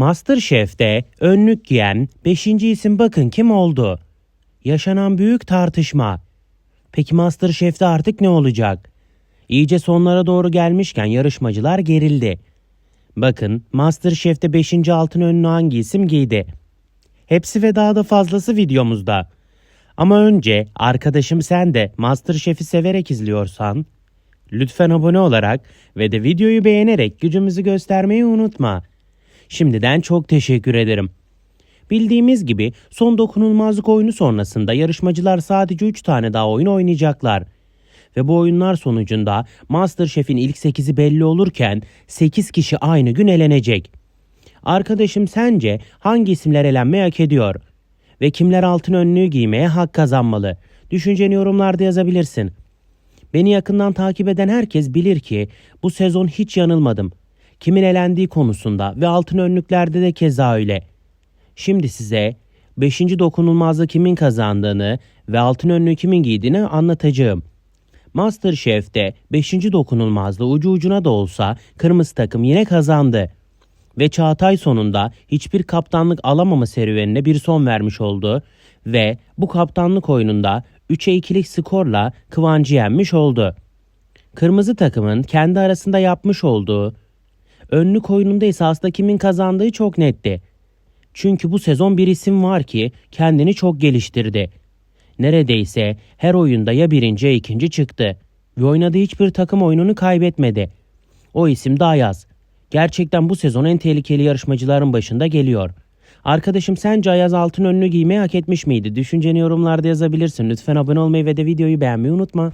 Masterchef'te önlük giyen 5. isim bakın kim oldu? Yaşanan büyük tartışma. Peki Masterchef'te artık ne olacak? İyice sonlara doğru gelmişken yarışmacılar gerildi. Bakın Masterchef'te 5. altın önlüğü hangi isim giydi? Hepsi ve daha da fazlası videomuzda. Ama önce arkadaşım sen de Masterchef'i severek izliyorsan lütfen abone olarak ve de videoyu beğenerek gücümüzü göstermeyi unutma. Şimdiden çok teşekkür ederim. Bildiğimiz gibi son dokunulmazlık oyunu sonrasında yarışmacılar sadece 3 tane daha oyun oynayacaklar. Ve bu oyunlar sonucunda Masterchef'in ilk 8'i belli olurken 8 kişi aynı gün elenecek. Arkadaşım sence hangi isimler elenmeyi hak ediyor? Ve kimler altın önlüğü giymeye hak kazanmalı? Düşünceni yorumlarda yazabilirsin. Beni yakından takip eden herkes bilir ki bu sezon hiç yanılmadım. Kimin elendiği konusunda ve altın önlüklerde de keza öyle. Şimdi size 5. dokunulmazlığı kimin kazandığını ve altın önlüğü kimin giydiğini anlatacağım. Masterchef'te 5. dokunulmazlığı ucu ucuna da olsa kırmızı takım yine kazandı. Ve Çağatay sonunda hiçbir kaptanlık alamama serüvenine bir son vermiş oldu ve bu kaptanlık oyununda 3'e 2'lik skorla Kıvancı yenmiş oldu. Kırmızı takımın kendi arasında yapmış olduğu önlük oyununda ise aslında kimin kazandığı çok netti. Çünkü bu sezon bir isim var ki kendini çok geliştirdi. Neredeyse her oyunda ya birinci ya ikinci çıktı ve oynadığı hiçbir takım oyununu kaybetmedi. O isim de Ayaz. Gerçekten bu sezon en tehlikeli yarışmacıların başında geliyor. Arkadaşım sence Ayaz altın önlüğü giymeyi hak etmiş miydi? Düşünceni yorumlarda yazabilirsin. Lütfen abone olmayı ve de videoyu beğenmeyi unutma.